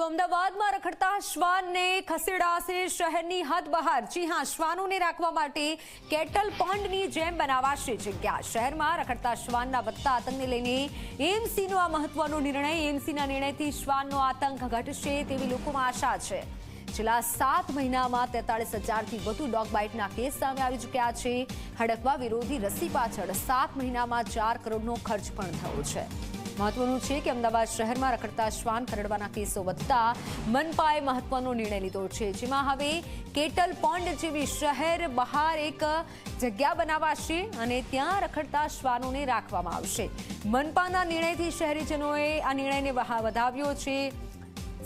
તો અમદાવાદમાં રખડતા શ્વાનને ખસેડાશે શહેરની હદ બહાર. જી હા, શ્વાનોને રાખવા માટે કેટલ પોન્ડની જેમ બનાવાશે જગ્યા. શહેરમાં રખડતા શ્વાનના વધતા આતંકને લઈને એમસીનો આ મહત્વનો નિર્ણય. એમસીના નિર્ણયથી શ્વાનનો આતંક ઘટશે તેવી લોકોમાં આશા છે. છેલ્લા સાત મહિનામાં તેતાળીસ હજારથી વધુ ડોગ બાઇટના કેસ સામે આવી ચૂક્યા છે. હડકવા વિરોધી રસી પાછળ સાત મહિનામાં ચાર કરોડનો ખર્ચ પણ થયો છે. મહત્વનું છે કે અમદાવાદ શહેરમાં રખડતા શ્વાન કરડવાના કેસો વધતા મનપાએ મહત્વનો નિર્ણય લીધો છે. જેમાં હવે કેટલ પોન્ડ જેવી શહેર બહાર એક જગ્યા બનાવાશે અને ત્યાં રખડતા શ્વાનોને રાખવામાં આવશે. મનપાના નિર્ણયથી શહેરીજનોએ આ નિર્ણયને વધાવ્યો છે.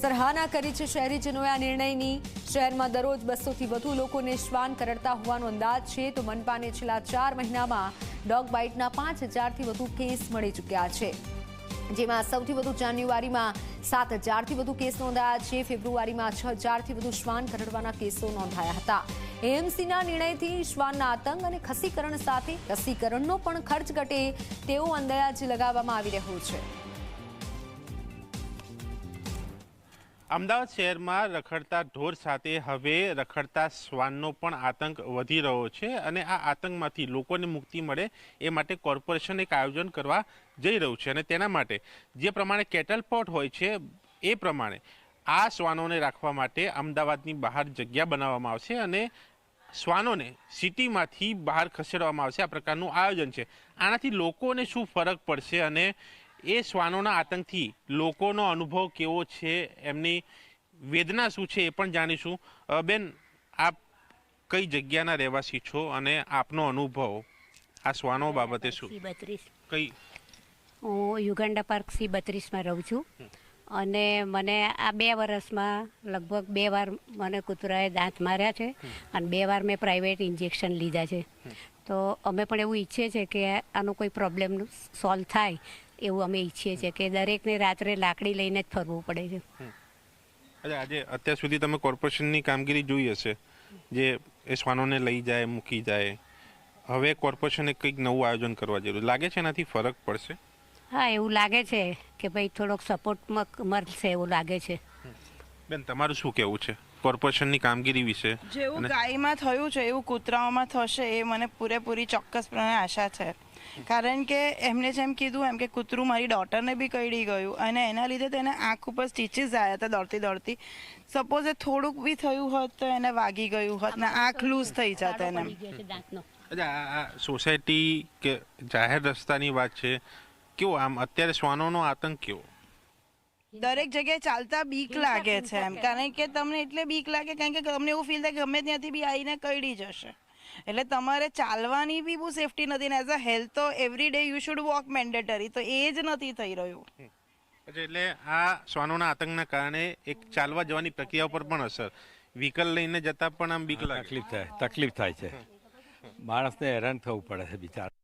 સરાહના કરી છે શહેરીજનોએ આ નિર્ણયની. શહેરમાં દરરોજ બસોથી વધુ લોકોને શ્વાન કરડતા હોવાનો અંદાજ છે. તો મનપાને છેલ્લા ચાર મહિનામાં ડોગ બાઇટના પાંચ હજારથી વધુ કેસ મળી ચૂક્યા છે. જેમાં સૌથી વધુ જાન્યુઆરીમાં સાત હજારથી વધુ કેસ નોંધાયા છે. ફેબ્રુઆરીમાં છ હજારથી વધુ શ્વાન કરડવાના કેસો નોંધાયા હતા. એએમસીના નિર્ણયથી શ્વાનના આતંક અને ખસીકરણ સાથે રસીકરણનો પણ ખર્ચ ઘટે તેવો અંદાજ લગાવવામાં આવી રહ્યો છે. અમદાવાદ શહેરમાં રખડતા ઢોર સાથે હવે રખડતા શ્વાનનો પણ આતંક વધી રહ્યો છે અને આ આતંકમાંથી લોકોને મુક્તિ મળે એ માટે કોર્પોરેશન એક આયોજન કરવા જઈ રહ્યું છે અને તેના માટે જે પ્રમાણે કેટલ પોટ હોય છે, એ પ્રમાણે આ શ્વાનોને રાખવા માટે અમદાવાદની બહાર જગ્યા બનાવવામાં આવશે અને શ્વાનોને સિટીમાંથી બહાર ખસેડવામાં આવશે. આ પ્રકારનું આયોજન છે. આનાથી લોકોને શું ફરક પડશે અને એ શ્વાનોના આતંકથી લોકોનો અનુભવ કેવો છે એમની વેદના શું છે એ પણ જાણીશું. બેન આપ કઈ જગ્યાના રહેવાસી છો અને આપનો અનુભવ આ શ્વાનો બાબતે શું? કઈ? હું યુગાન્ડા પાર્ક સી બત્રીસમાં રહું છું. અને મને આ બે વર્ષમાં લગભગ બે વાર મને કૂતરાએ દાંત માર્યા છે અને બે વાર મેં પ્રાઇવેટ ઇન્જેક્શન લીધા છે. તો અમે પણ એવું ઈચ્છીએ છીએ કે આનો કોઈ પ્રોબ્લેમ સોલ્વ થાય. એવું અમે ઈચ્છીએ છીએ કે દરેકને રાત્રે લાકડી લઈને જ ફરવું પડે છે. અચ્છા આજે અત્યાર સુધી તમે કોર્પોરેશનની કામગીરી જોઈ હશે. જે એ શ્વાનોને લઈ જાય મૂકી જાય. હવે કોર્પોરેશને કંઈક નવું આયોજન કરવા જરૂર લાગે છે એનાથી ફરક પડશે? હા એવું લાગે છે કે ભાઈ થોડોક સપોર્ટ મળશે એવું લાગે છે. બેન તમારું શું કહેવું છે કોર્પોરેશનની કામગીરી વિશે? જેવું ગાયમાં થયું છે એવું કૂતરાઓમાં થશે એ મને પૂરેપૂરી ચોક્કસપણે આશા છે. કારણ કે એમને જેમ કીધું એમ કે કૂતરું મારી ડોટરને બી કઈડી ગયું અને એના લીધે તેને આંખ ઉપર સ્ટીચીસ આવ્યા હતા દોડતી દોડતી. સપોઝ એ થોડુંક બી થયું હોત તો એને વાગી ગયું હોત ને આંખ લૂઝ થઈ જાત એને. સોસાયટી કે જાહેર રસ્તાની વાત છે કેવો આમ અત્યારે શ્વાનોનો આતંક કેવો? દરેક જગ્યાએ ચાલતા બીક લાગે છે એમ. કારણ કે તમને એટલે બીક લાગે કારણ કે તમને એવું ફીલ થાય કે ગમે ત્યાંથી બી આવીને કઈડી જશે. એટલે તમારે ચાલવાની બી બહુ સેફટી નથી ને એઝ અ હેલ્થ તો every day you should walk mandatory તો એ જ નથી થઈ રહ્યું. એટલે આ શ્વાનોના આતંકના કારણે એક ચાલવા જવાની પ્રક્રિયા ઉપર પણ અસર. વ્હીકલ લઈને જતા પણ આમ બીક તકલીફ થાય તકલીફ થાય છે. માણસને હેરાન થવું પડે છે બિચારા.